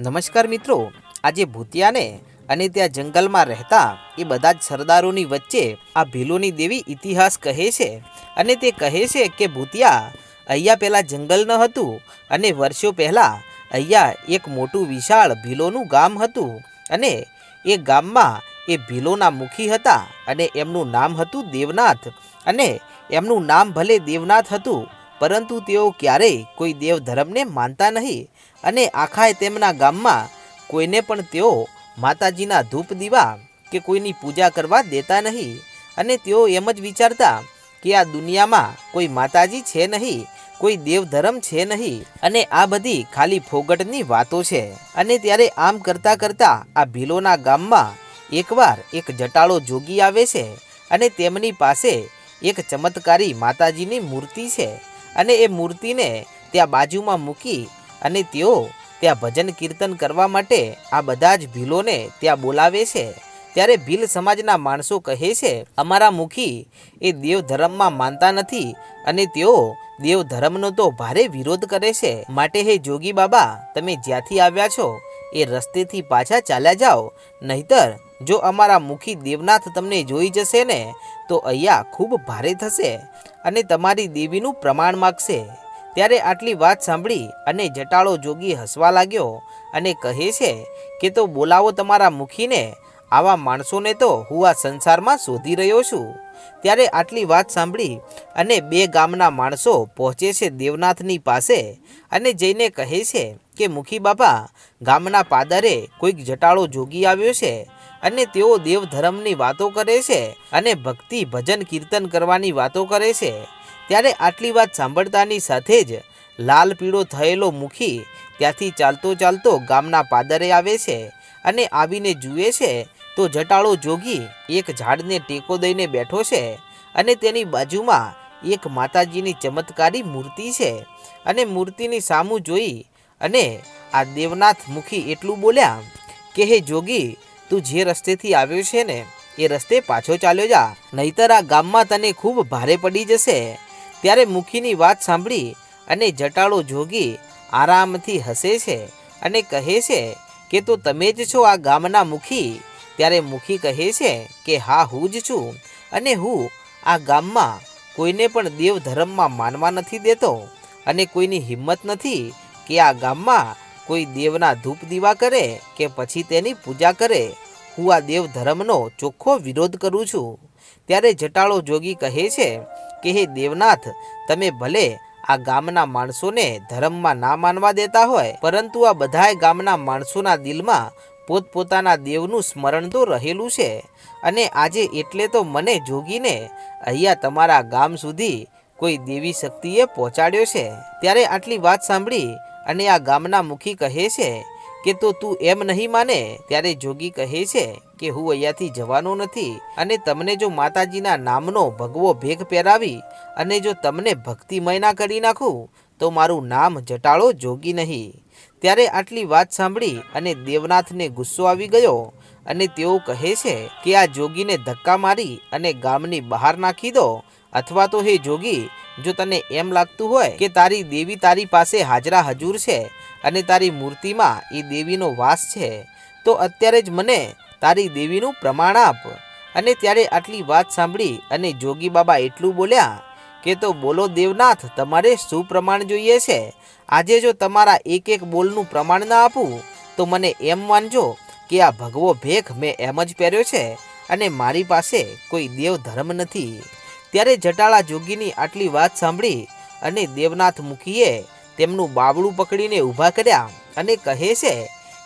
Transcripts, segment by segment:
નમસ્કાર મિત્રો. આજે ભૂતિયાને અને ત્યાં જંગલમાં રહેતા એ બધા જ સરદારોની વચ્ચે આ ભીલોની દેવી ઇતિહાસ કહે છે અને તે કહે છે કે ભૂતિયા અહીંયા પહેલાં જંગલ ન હતું અને વર્ષો પહેલાં અહીંયા એક મોટું વિશાળ ભીલોનું ગામ હતું અને એ ગામમાં એ ભીલોના મુખી હતા અને એમનું નામ હતું દેવનાથ અને એમનું નામ ભલે દેવનાથ હતું પરંતુ તેઓ ક્યારેય કોઈ દેવ ધર્મને માનતા નહીં અને આખા તેમના ગામમાં કોઈને પણ તેઓ માતાજીના ધૂપ દીવા કે કોઈની પૂજા કરવા દેતા નહીં અને તેઓ એમ જ વિચારતા કે આ દુનિયામાં કોઈ માતાજી છે નહીં, કોઈ દેવ ધર્મ છે નહીં અને આ બધી ખાલી ફોગટની વાતો છે. અને ત્યારે આમ કરતાં કરતાં આ ભીલોના ગામમાં એકવાર એક જટાળો જોગી આવે છે અને તેમની પાસે એક ચમત્કારી માતાજીની મૂર્તિ છે. અને એ મૂર્તિને ત્યાં બાજુમાં મૂકી અને તેઓ ત્યાં ભજન કીર્તન કરવા માટે આ બધા જ ભીલોને ત્યાં બોલાવે છે. ત્યારે ભીલ સમાજના માણસો કહે છે, અમારા મુખી એ દેવ ધર્મમાં માનતા નથી અને તેઓ દેવ ધર્મનો તો ભારે વિરોધ કરે છે. માટે હે જોગી બાબા, તમે જ્યાંથી આવ્યા છો એ રસ્તેથી પાછા ચાલ્યા જાઓ. નહીતર જો અમારા મુખી દેવનાથ તમને જોઈ જશે ને તો અહીંયા ખૂબ ભારે થશે અને તમારી દેવીનું પ્રમાણ માગશે. ત્યારે આટલી વાત સાંભળી અને જટાળો જોગી હસવા લાગ્યો અને કહે છે કે, તો બોલાવો તમારા મુખીને. આવા માણસોને તો હું આ સંસારમાં શોધી રહ્યો છું. ત્યારે આટલી વાત સાંભળી અને બે ગામના માણસો પહોંચે છે દેવનાથની પાસે અને જઈને કહે છે કે, મુખી બાપા, ગામના પાદરે કોઈક જટાળો જોગી આવ્યો છે. અને તેઓ દેવ ધર્મની વાતો કરે છે અને ભક્તિ, ભજન, કીર્તન કરવાની વાતો કરે છે. ત્યારે આટલી વાત સાંભળતાની સાથે જ લાલ પીળો થયેલો મુખી ત્યાંથી ચાલતો ચાલતો ગામના પાદરે આવે છે અને આવીને જુએ છે તો જટાળો જોગી એક ઝાડને ટેકો દઈને બેઠો છે અને તેની બાજુમાં એક માતાજીની ચમત્કારી મૂર્તિ છે અને મૂર્તિની સામું જોઈ અને આ દેવનાથ મુખી એટલું બોલ્યા, કે હે જોગી તું જે રસ્તેથી આવ્યો છે ને, એ રસ્તે પાછો ચાલ્યો જા. નહીતર આ ગામમાં તને ખૂબ ભારે પડી જશે. ત્યારે મુખીની વાત સાંભળી અને જટાળો જોગી આરામથી હસે છે અને કહે છે કે, તો તમે જ છો આ ગામના મુખી? ત્યારે મુખી કહે છે કે, હા, હું જ છું અને હું આ ગામમાં કોઈને પણ દેવ ધર્મમાં માનવા નથી દેતો અને કોઈની હિંમત નથી કે આ ગામમાં કોઈ દેવના ધૂપ દીવા કરે કે પછી તેની પૂજા કરે, હું આ દેવ ધર્મનો ચોખ્ખો વિરોધ કરું છું. ત્યારે જટાળો જોગી કહે છે કે, હે દેવનાથ, તમે ભલે આ ગામના માણસોને ધર્મમાં ના માનવા દેતા હોય, પરંતુ આ બધાય ગામના માણસોના દિલમાં પોતપોતાના દેવનું સ્મરણ તો રહેલું છે. અને આજે એટલે તો મને જોગીને અહીંયા તમારા ગામ સુધી કોઈ દેવી શક્તિએ પહોંચાડ્યો છે. ત્યારે આટલી વાત સાંભળી અને આ ગામના મુખી કહે છે કે તો તું એમ નહીં માને ત્યારે જોગી કહે છે કે હું અહીંયાથી જવાનો નથી અને તમને જો માતાજીના નામનો ભગવો ભેગ પહેરાવી અને જો તમને ભક્તિમય ના કરી નાખું, તો મારું નામ જટાળો જોગી નહીં. ત્યારે આટલી વાત સાંભળી અને દેવનાથને ગુસ્સો આવી ગયો અને તેઓ કહે છે કે આ જોગીને ધક્કા મારી અને ગામની બહાર નાખી દો અથવા તો હે જોગી, જો તને એમ લાગતું હોય કે તારી દેવી તારી પાસે હાજરા હજુર છે અને તારી મૂર્તિમાં એ દેવીનો વાસ છે, તો અત્યારે જ મને તારી દેવીનું પ્રમાણ આપ. અને ત્યારે આટલી વાત સાંભળી અને જોગી બાબા એટલું બોલ્યા કે તો બોલો દેવનાથ, તમારે શું પ્રમાણ જોઈએ છે? આજે જો તમારા એક એક બોલનું પ્રમાણ ના આપું, તો મને એમ માનજો કે આ ભગવો ભેખ મેં એમ જ પહેર્યો છે અને મારી પાસે કોઈ દેવ ધર્મ નથી. ત્યારે જટાળા જોગીની આટલી વાત સાંભળી અને દેવનાથ મુખીએ તેમનું બાવળું પકડીને ઊભા કર્યા અને કહે છે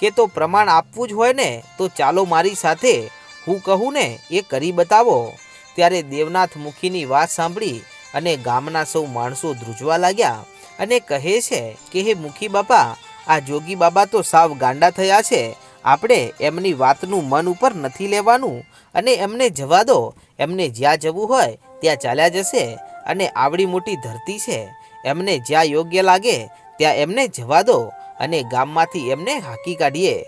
કે તો પ્રમાણ આપવું જ હોય ને, તો ચાલો મારી સાથે હું કહું ને, એ કરી બતાવો. ત્યારે દેવનાથ મુખીની વાત સાંભળી અને ગામના સૌ માણસો ધ્રુજવા લાગ્યા અને કહે છે કે, હે મુખી બાપા, આ જોગી બાબા તો સાવ ગાંડા થયા છે આપણે એમની વાતનું મન ઉપર નથી લેવાનું અને એમને જવા દો. એમને જ્યાં જવું હોય ત્યાં ચાલ્યા જશે અને આવડી મોટી ધરતી છે. એમને જ્યાં યોગ્ય લાગે ત્યાં એમને જવા દો અને ગામમાંથી એમને હાકી કાઢીએ.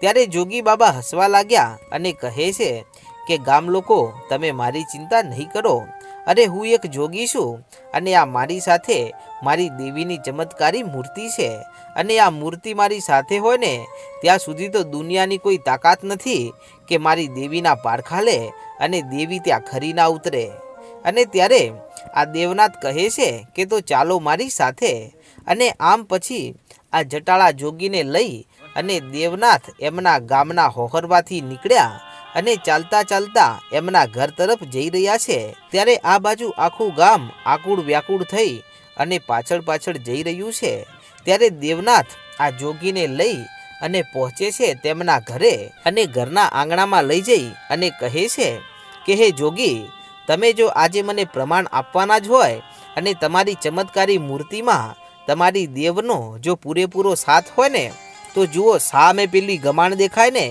ત્યારે જોગી બાબા હસવા લાગ્યા અને કહે છે કે, ગામ લોકો, તમે મારી ચિંતા નહીં કરો. અરે હું એક જોગી છું અને આ મારી સાથે મારી દેવીની ચમત્કારી મૂર્તિ છે. અને આ મૂર્તિ મારી સાથે હોય ને, ત્યાં સુધી તો દુનિયાની કોઈ તાકાત નથી કે મારી દેવીના પારખા લે અને દેવી ત્યાં ખરી ના ઉતરે. અને ત્યારે આ દેવનાથ કહે છે કે તો ચાલો મારી સાથે. અને આમ પછી આ જટાળા જોગીને લઈ અને દેવનાથ એમના ગામના હોહરવાથી નીકળ્યા અને ચાલતા ચાલતા એમના ઘર તરફ જઈ રહ્યા છે. ત્યારે આ બાજુ આખું ગામ આકુળ વ્યાકુળ થઈ અને પાછળ પાછળ જઈ રહ્યું છે. ત્યારે દેવનાથ આ જોગીને લઈ અને પહોંચે છે તેમના ઘરે અને ઘરના આંગણામાં લઈ જઈ અને કહે છે કે, હે જોગી, તમે જો આજે મને પ્રમાણ આપવાના જ હોય અને તમારી ચમત્કારી મૂર્તિમાં તમારી દેવનો જો પૂરેપૂરો સાથ હોય ને, તો જુઓ, સામે પેલી ગમાણ દેખાય ને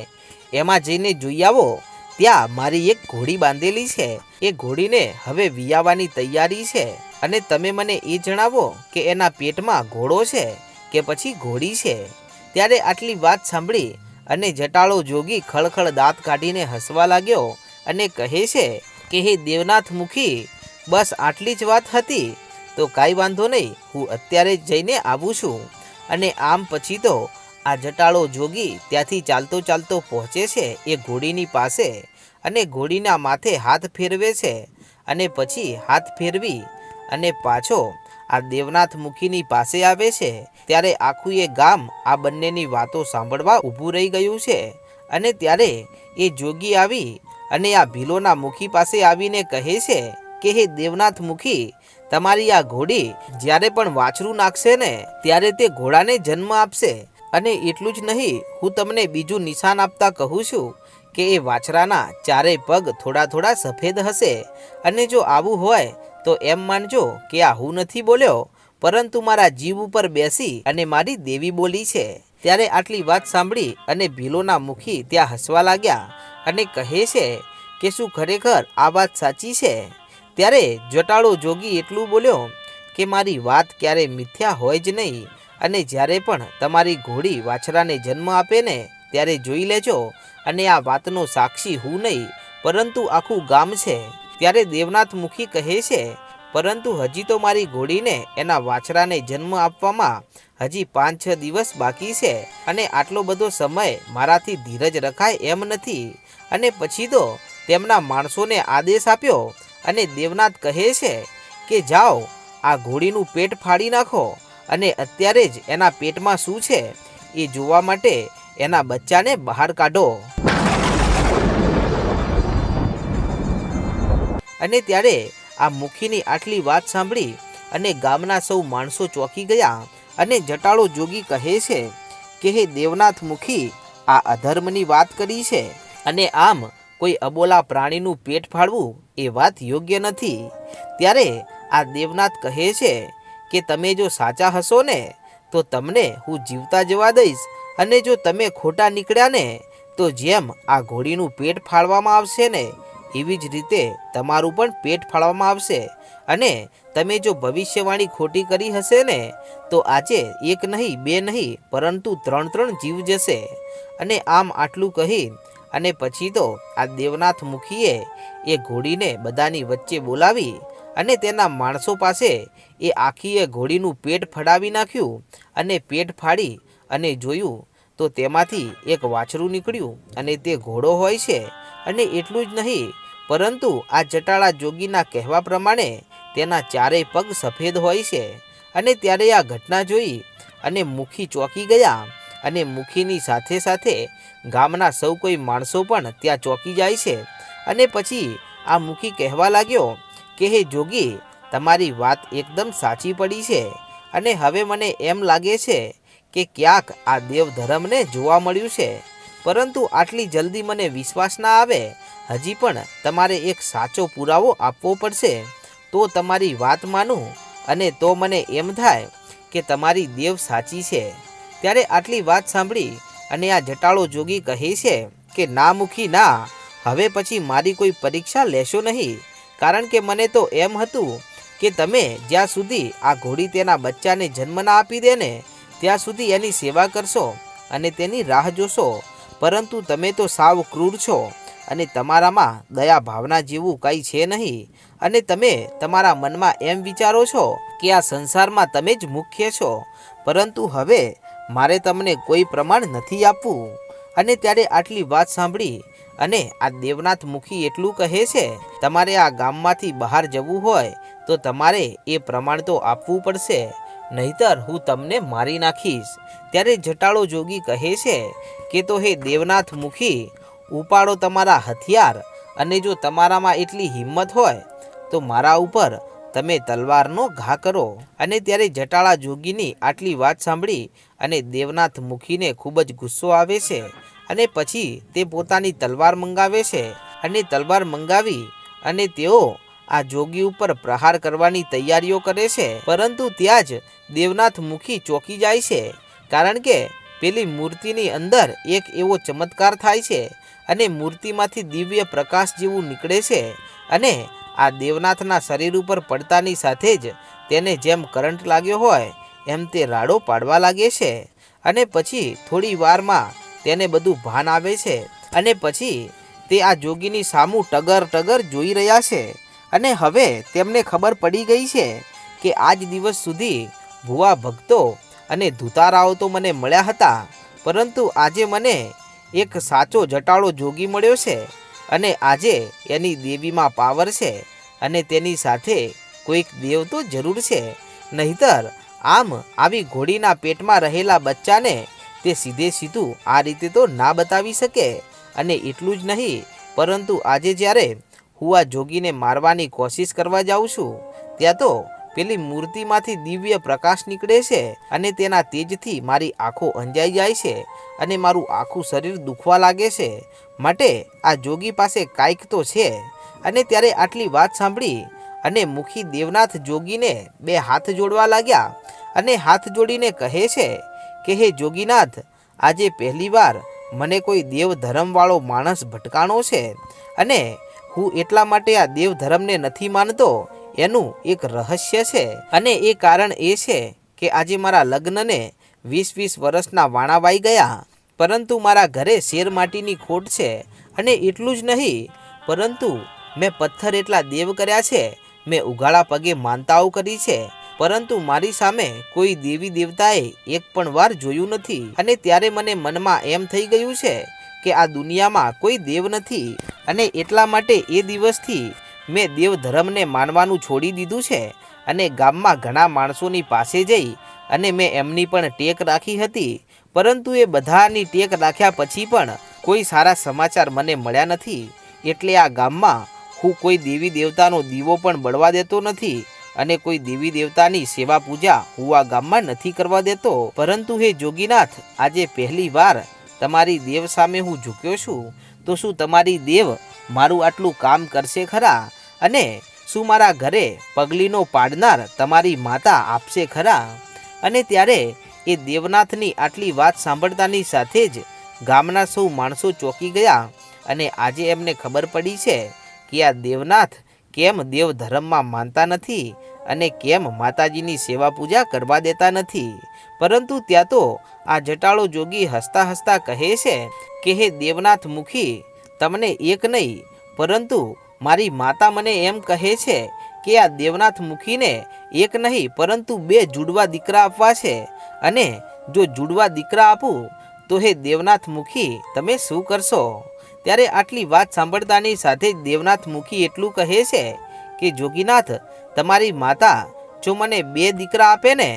એમાં જઈને જોઈ આવો. ત્યાં મારી એક ઘોડી બાંધેલી છે. એ ઘોડીને હવે વિયાવાની તૈયારી છે. અને તમે મને એ જણાવો કે એના પેટમાં ઘોડો છે કે પછી ઘોડી છે. ત્યારે આટલી વાત સાંભળી અને જટાળો જોગી ખળખળ દાંત કાઢીને હસવા લાગ્યો અને કહે છે કે, હે દેવનાથ મુખી, બસ આટલી જ વાત હતી. તો કાંઈ વાંધો નહીં, હું અત્યારે જઈને આવું છું. અને આમ પછી તો આ જટાળો જોગી ત્યાંથી ચાલતો ચાલતો પહોંચે છે એ ઘોડીની પાસે અને ઘોડીના માથે હાથ ફેરવે છે અને પછી હાથ ફેરવી અને પાછો આ દેવનાથ મુખીની પાસે આવે છે. ત્યારે આખું એ ગામ આ બંનેની વાતો સાંભળવા ઊભું રહી ગયું છે અને ત્યારે એ જોગી આવી અને આ ભીલોના મુખી પાસે આવીને કહે છે કે, હે દેવનાથ મુખી, તમારી આ ઘોડી જ્યારે પણ વાછરું નાખશે ને, ત્યારે તે ઘોડાને જન્મ આપશે. અને એટલું જ નહીં, હું તમને બીજું નિશાન આપતા કહું છું કે એ વાછરાના ચારે પગ થોડા થોડા સફેદ હશે અને જો આવું હોય તો એમ માનજો કે આ હું નથી બોલ્યો, પરંતુ મારા જીવ ઉપર બેસી અને મારી દેવી બોલી છે. ત્યારે આટલી વાત સાંભળી અને ભીલોના મુખી ત્યાં હસવા લાગ્યા અને કહે છે કે શું ખરેખર આ વાત સાચી છે? ત્યારે જટાળો જોગી એટલું બોલ્યો કે મારી વાત ક્યારે મિથ્યા હોય જ નહીં અને જ્યારે પણ તમારી ઘોડી વાછરાને જન્મ આપે ને, ત્યારે જોઈ લેજો અને આ વાતનો સાક્ષી હું નહીં, પરંતુ આખું ગામ છે. ત્યારે દેવનાથ મુખી કહે છે, પરંતુ હજી તો મારી ઘોડીને એના વાછરાને જન્મ આપવામાં હજી પાંચ છ દિવસ બાકી છે અને આટલો બધો સમય મારાથી ધીરજ રખાય એમ નથી. અને પછી તો તેમના માણસોને આદેશ આપ્યો અને દેવનાથ કહે છે કે, જાઓ, આ ઘોડીનું પેટ ફાડી નાખો અને અત્યારે જ એના પેટમાં શું છે એ જોવા માટે એના બચ્ચાને બહાર કાઢો. અને ત્યારે આ મુખીની આટલી વાત સાંભળી અને ગામના સૌ માણસો ચોંકી ગયા અને જટાળો જોગી કહે છે કે, હે દેવનાથ મુખી, આ અધર્મની વાત કરી છે અને આમ કોઈ અબોલા પ્રાણીનું પેટ ફાળવું એ વાત યોગ્ય નથી. ત્યારે આ દેવનાથ કહે છે કે તમે જો સાચા હશો ને, તો તમને હું જીવતા જવા દઈશ. અને જો તમે ખોટા નીકળ્યા ને, તો જેમ આ ઘોડીનું પેટ ફાળવામાં આવશે ને, એવી જ રીતે તમારું પણ પેટ ફાળવામાં આવશે. અને તમે જો ભવિષ્યવાણી ખોટી કરી હશે ને, તો આજે એક નહીં, બે નહીં, પરંતુ ત્રણ ત્રણ જીવ જશે. અને આમ આટલું કહી, અને પછી તો આ દેવનાથ મુખીએ એ ઘોડીને બધાની વચ્ચે બોલાવી અને તેના માણસો પાસે એ આખીએ ઘોડીનું પેટ ફડાવી નાખ્યું અને પેટ ફાડી અને જોયું તો તેમાંથી એક વાછરું નીકળ્યું અને તે ઘોડો હોય છે અને એટલું જ નહીં, પરંતુ આ જટાળા જોગીના કહેવા પ્રમાણે તેના ચારેય પગ સફેદ હોય છે અને ત્યારે આ ઘટના જોઈ અને મુખી ચોંકી ગયા અને મુખીની સાથે સાથે ગામના સૌ કોઈ માણસો પણ ત્યાં ચોંકી જાય છે અને પછી આ મુખી કહેવા લાગ્યો કે, હે જોગી, તમારી વાત એકદમ સાચી પડી છે અને હવે મને એમ લાગે છે કે ક્યાંક આ દેવ ધર્મને જોવા મળ્યું છે. પરંતુ આટલી જલ્દી મને વિશ્વાસ ના આવે, હજી પણ તમારે એક સાચો પુરાવો આપવો પડશે. તો તમારી વાત માનું અને તો મને એમ થાય કે તમારી દેવ સાચી છે. ત્યારે આટલી વાત સાંભળી અને આ જટાળો જોગી કહે છે કે, ના મુખી, ના, હવે પછી મારી કોઈ પરીક્ષા લેશો નહીં. કારણ કે મને તો એમ હતું કે તમે જ્યાં સુધી આ ઘોડી તેના બચ્ચાને જન્મ ના આપી દે ને, ત્યાં સુધી એની સેવા કરશો અને તેની રાહ જોશો. પરંતુ તમે તો સાવ ક્રૂર છો અને તમારામાં દયા ભાવના જેવું કંઈ છે નહીં. અને તમે તમારા મનમાં એમ વિચારો છો કે આ સંસારમાં તમે જ મુખ્ય છો. પરંતુ હવે મારે તમને કોઈ પ્રમાણ નથી આપવું. અને ત્યારે આટલી વાત સાંભળી અને આ દેવનાથ મુખી એટલું કહે છે, તમારે આ ગામમાંથી બહાર જવું હોય, તો તમારે એ પ્રમાણ તો આપવું પડશે. નહીતર હું તમને મારી નાખીશ. ત્યારે જટાળો જોગી કહે છે કે, તો હે દેવનાથ મુખી, ઉપાડો તમારા હથિયાર અને જો તમારામાં એટલી હિંમત હોય, તો મારા ઉપર તમે તલવારનો ઘા કરો. અને ત્યારે જટાળા જોગીની આટલી વાત સાંભળી અને દેવનાથ મુખીને ખૂબ જ ગુસ્સો આવે છે. અને પછી તે પોતાની તલવાર મંગાવે છે અને તલવાર મંગાવી અને તેઓ આ જોગી ઉપર પ્રહાર કરવાની તૈયારીઓ કરે છે. પરંતુ ત્યાં જ દેવનાથ મુખી ચોકી જાય છે, કારણ કે પેલી મૂર્તિની અંદર એક એવો ચમત્કાર થાય છે અને મૂર્તિમાંથી દિવ્ય પ્રકાશ જેવું નીકળે છે અને આ દેવનાથના શરીર ઉપર પડતાની સાથે જ તેને જેમ કરંટ લાગ્યો હોય, એમ તે રાડો પાડવા લાગે છે. અને પછી થોડી વારમાં તેને બધું ભાન આવે છે અને પછી તે આ જોગીની સામું ટગર ટગર જોઈ રહ્યા છે અને હવે તેમને ખબર પડી ગઈ છે કે આજ દિવસ સુધી ભુવા ભક્તો અને ધુતારાઓ તો મને મળ્યા હતા, પરંતુ આજે મને એક સાચો જટાળો જોગી મળ્યો છે અને આજે એની દેવીમાં પાવર છે અને તેની સાથે કોઈક દેવ તો જરૂર છે, નહીતર આમ આવી ઘોડીના પેટમાં રહેલા બચ્ચાને તે સીધે સીધું આ રીતે તો ના બતાવી શકે અને એટલું જ નહીં, પરંતુ આજે જ્યારે હું આ જોગીને મારવાની કોશિશ કરવા જાઉં છું, ત્યાં તો પેલી મૂર્તિમાંથી દિવ્ય પ્રકાશ નીકળે છે અને તેના તેજથી મારી આંખો અંજાઈ જાય છે અને મારું આખું શરીર દુખવા લાગે છે. માટે આ જોગી પાસે કાંઈક તો છે. અને ત્યારે આટલી વાત સાંભળી અને મુખી દેવનાથ જોગીને બે હાથ જોડવા લાગ્યા અને હાથ જોડીને કહે છે કે હે જોગીનાથ, આજે પહેલીવાર મને કોઈ દેવ ધર્મવાળો માણસ ભટકાણો છે અને હું એટલા માટે આ દેવ ધર્મને નથી માનતો, એનું એક રહસ્ય છે. અને એ કારણ એ છે કે આજે મારા લગ્નને વીસ વીસ વર્ષના વાણાવાઈ ગયા, પરંતુ મારા ઘરે શેર માટીની ખોટ છે અને એટલું જ નહીં, પરંતુ મેં પથ્થર એટલા દેવ કર્યા છે, મેં ઉઘાડા પગે માનતાઓ કરી છે. પરંતુ મારી સામે કોઈ દેવી દેવતાએ એક પણ વાર જોયું નથી. અને ત્યારે મને મનમાં એમ થઈ ગયું છે કે આ દુનિયામાં કોઈ દેવ નથી. અને એટલા માટે એ દિવસથી મેં દેવ ધર્મને માનવાનું છોડી દીધું છે. અને ગામમાં ઘણા માણસોની પાસે જઈ અને મેં એમની પણ ટેક રાખી હતી. પરંતુ એ બધાની ટેક રાખ્યા પછી પણ કોઈ સારા સમાચાર મને મળ્યા નથી. એટલે આ ગામમાં હું કોઈ દેવી દેવતાનો દીવો પણ બળવા દેતો નથી. અને કોઈ દેવી દેવતાની સેવા પૂજા હું આ ગામમાં નથી કરવા દેતો. પરંતુ હે જોગીનાથ, આજે પહેલી વાર તમારી દેવ સામે હું ઝૂક્યો છું. તો શું તમારી દેવ મારું આટલું કામ કરશે ખરા? અને શું મારા ઘરે પગલીનો પાડનાર તમારી માતા આપશે ખરા? અને ત્યારે એ દેવનાથની આટલી વાત સાંભળતાની સાથે જ ગામના સૌ માણસો ચોંકી ગયા. અને આજે એમને ખબર પડી છે કે આ દેવનાથ કેમ દેવ ધર્મમાં માનતા નથી અને કેમ માતાજીની સેવા પૂજા કરવા દેતા નથી? પરંતુ ત્યાં તો આ જટાળો જોગી હસતા હસતા કહે છે કે, હે દેવનાથ મુખી, તમને એક નહીં, પરંતુ મારી માતા મને એમ કહે છે કે, આ દેવનાથ મુખીને એક નહીં, પરંતુ બે જુડવા દીકરા આપવા છે. અને જો જુડવા દીકરા આપું, તો હે દેવનાથ મુખી, તમે શું કરશો? ત્યારે આટલી વાત સાંભળતાની સાથે જ દેવનાથ મુખી એટલું કહે છે કે, જોગીનાથ, તમારી માતા જો મને બે દીકરા આપે ને,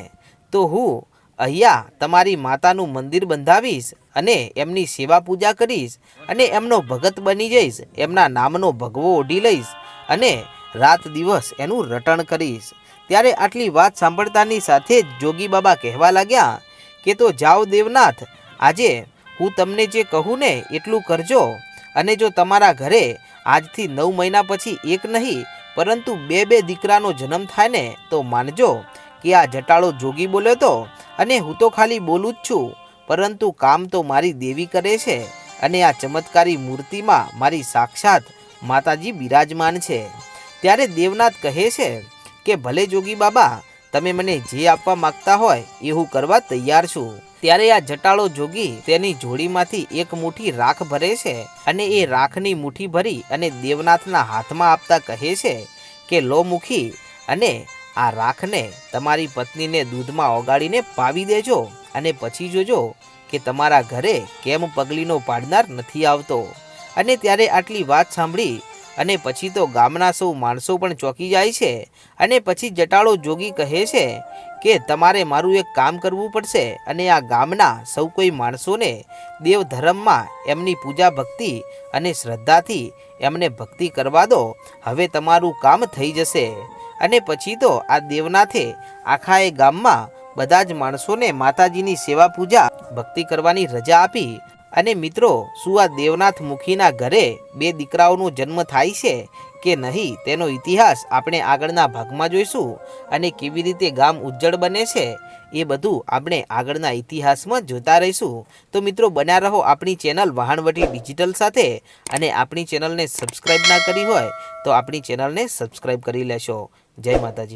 તો હું અહીંયા તમારી માતાનું મંદિર બંધાવીશ અને એમની સેવા પૂજા કરીશ અને એમનો ભગત બની જઈશ, એમના નામનો ભગવો ઓઢી લઈશ અને રાત દિવસ એનું રટણ કરીશ. ત્યારે આટલી વાત સાંભળતાની સાથે જ જોગી બાબા કહેવા લાગ્યા કે, તો જાઓ દેવનાથ, આજે હું તમને જે કહું ને, એટલું કરજો. અને જો તમારા ઘરે આજથી નવ મહિના પછી એક નહીં, પરંતુ બે બે દીકરાનો જન્મ થાય ને, તો માનજો કે આ જટાળો જોગી બોલ્યો તો અને હું તો ખાલી બોલું જ છું. પરંતુ કામ તો મારી દેવી કરે છે અને આ ચમત્કારી મૂર્તિમાં મારી સાક્ષાત માતાજી બિરાજમાન છે. ત્યારે દેવનાથ કહે છે કે ભલે જોગી બાબા, તમે મને જે આપવા માગતા હોય એ હું કરવા તૈયાર છું. ત્યારે આ જટાળો જોગી તેની જોડીમાંથી એક મુઠ્ઠી રાખ ભરે છે અને એ રાખની મુઠ્ઠી ભરી અને દેવનાથના હાથમાં આપતા કહે છે કે, લો મુખી, અને આ રાખને તમારી પત્નીને દૂધમાં ઓગાળીને પાવી દેજો અને પછી જોજો કે તમારા ઘરે કેમ પગલીનો પાડનાર નથી આવતો. અને ત્યારે આટલી વાત સાંભળી અને પછી તો ગામના સૌ માણસો પણ ચોંકી જાય છે અને પછી જટાળો જોગી કહે છે કે તમારે મારું એક કામ કરવું પડશે અને આ ગામના સૌ કોઈ માણસોને દેવ ધર્મમાં એમની પૂજા ભક્તિ અને શ્રદ્ધાથી એમને ભક્તિ કરવા દો. હવે તમારું કામ થઈ જશે. અને પછી તો આ દેવનાથે આખા એ ગામમાં બધા જ માણસોને માતાજીની સેવા પૂજા, ભક્તિ કરવાની રજા આપી. અને મિત્રો, શું આ દેવનાથ મુખીના ઘરે બે દીકરાઓનો જન્મ થાય છે? કે નહીં, તેનો ઇતિહાસ આપણે આગળના ભાગમાં જોઈશું અને કેવી રીતે ગામ ઉજ્જળ બને છે, એ બધું આપણે આગળના ઇતિહાસમાં જોતા રહીશું. તો મિત્રો, બન્યા રહો આપણી ચેનલ વહાણવટી ડિજિટલ સાથે અને આપણી ચેનલને સબસ્ક્રાઈબ ના કરી હોય તો આપણી ચેનલને સબસ્ક્રાઈબ કરી લેશો. જય માતાજી.